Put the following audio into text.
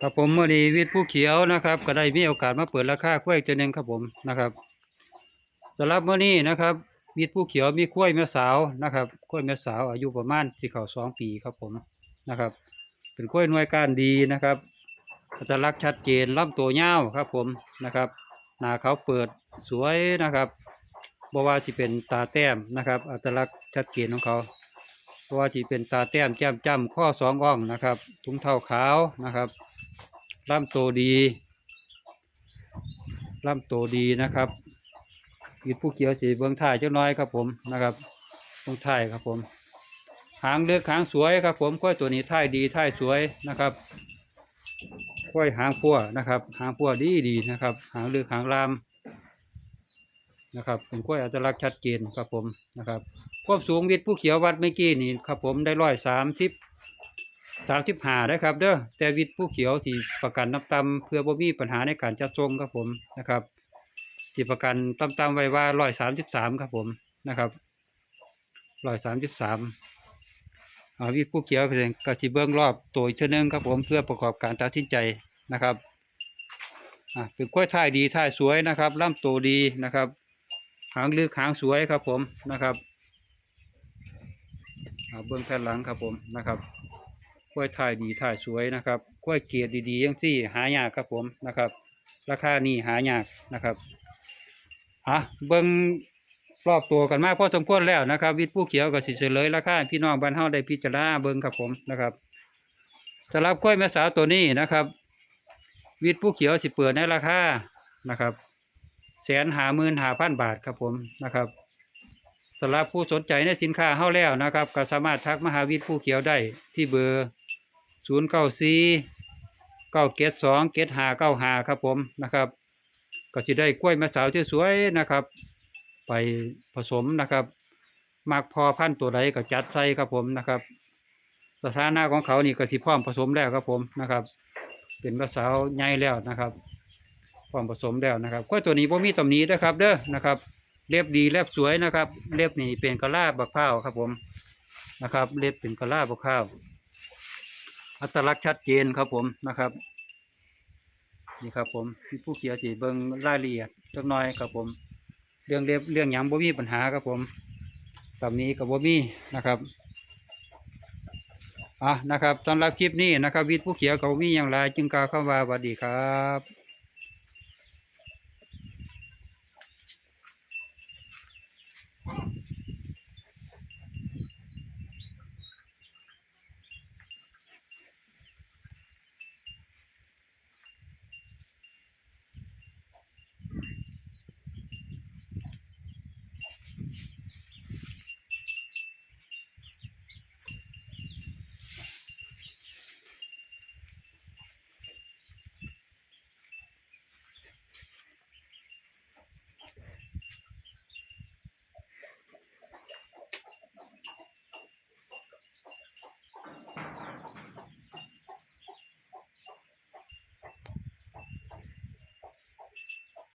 ครับผมเมื่อดีวิทย์ผู้เขียวนะครับ ก็ได้มีโอกาสมาเปิดราคากล้วยตัวหนึ่งครับผมนะครับสำหรับเมื่อนี้นะครับวิทย์ผู้เขียวมีกล้วยแม่สาวนะครับกล้วยแม่สาวอายุประมาณสี่เขาสองปีครับผมนะครับ เป็นกล้วยหน่วยการดีนะครับอัตลักษณ์ชัดเจนลำตัวยาครับผมนะครับหน้าเขาเปิดสวยนะครับบว่าที่เป็นตาแต้มนะครับอัตลักษณ์ชัดเจนของเขาเพราะว่าที่เป็นตาแต้มแก้มจ้ำข้อสองอ่องนะครับ ถุงเท้าขาวนะครับ ลำโตดีลำโตดีนะครับกีดผู้เขียวสีเบื้องท้ายเจ้าน้อยครับผมนะครับเบื้องท้ายครับผม หางเลือกหางสวยครับผมกล้วยตัวนี้ท้ายดีท้ายสวยนะครับกล้วยหางพัวนะครับ หางพัวดีดีนะครับ หางเลือกหางลามนะครับเป็นกล้วยอัตลักษณ์ชัดเจนครับผมนะครับ ความสูงวิทย์ผู้เขียววัดเมื่อกี้นี่ครับผมได้ร้อยสามสิบ สามสิบห้าได้ครับเด้อแต่วิทย์ผู้เขียวที่ประกันน้ำตำเพื่อบ่มีปัญหาในการจัดทรงครับผมนะครับที่ประกันตำตำไว้ว่าร้อยสามสิบสามครับผมนะครับร้อยสามสิบสามอ่าวิทย์ผู้เขียวก็สิกสิเบื้องรอบตัวอีกเช่นนึงครับผมเพื่อประกอบการตัดสินใจนะครับอ่าเป็นกล้วยท่ายดีท่ายสวยนะครับล่ำตัวดีนะครับหางลึกหางสวยครับผมนะครับอ่าเบื้องแผ่นหลังครับผมนะครับ กล้วยถ่ายดีถ่ายสวยนะครับกล้วยเกียรดีๆยังสี่ หายากครับผมนะครับ ราคานี่หายากนะครับอะเบิ้งรอบตัวกันมากพอสมควรแล้วนะครับ วิทย์ผู้เขียวกับสิเฉลยราคาพี่น้องบ้านเฮาได้พิจารณาเบิ้งครับผมนะครับสำหรับกล้วยแม่สาวตัวนี้นะครับ วิทย์ผู้เขียวสิเปิดในราคานะครับแสนหาหมื่นหาพันบาทครับผมนะครับสำหรับผู้สนใจในสินค้าเฮาแล้วนะครับ ก็สามารถทักมหาวิทย์ผู้เขียวได้ที่เบอร์ ศูนย์เก้าสี่เก้าเกตสองเกตหาเก้าหาครับผมนะครับก็สิได้กล้วยม่สาวที่สวยๆนะครับ ไปผสมนะครับ มากพอพันตัวใดก็จัดใส่ครับผมนะครับ สถานะของเขานี่ก็สิพร้อมผสมแล้วครับผมนะครับ เป็นม่สาวใหญ่แล้วนะครับพร้อมผสมแล้วนะครับกล้วยตัวนี้บ่มีตำหนินะครับ เด้อนะครับเล็บดีเล็บสวยนะครับ เล็บนี่เป็นกระลาบักข้าวครับผมนะครับ เล็บเป็นกระลาบักข้าว อัตลักษณ์ชัดเจนครับผมนะครับ นี่ครับผมมีผู้เขียวสีเบิงรายละเอียดจักน้อยครับผม เรื่องเล็บเรื่องหยังบ่มีปัญหาครับผมตำนี้กับบ่มีนะครับอะนะครับสำหรับคลิปนี้นะครับ วิทย์ผู้เขียวกับบ่มีอย่างไรจึงกล่าวคำว่าสวัสดีครับ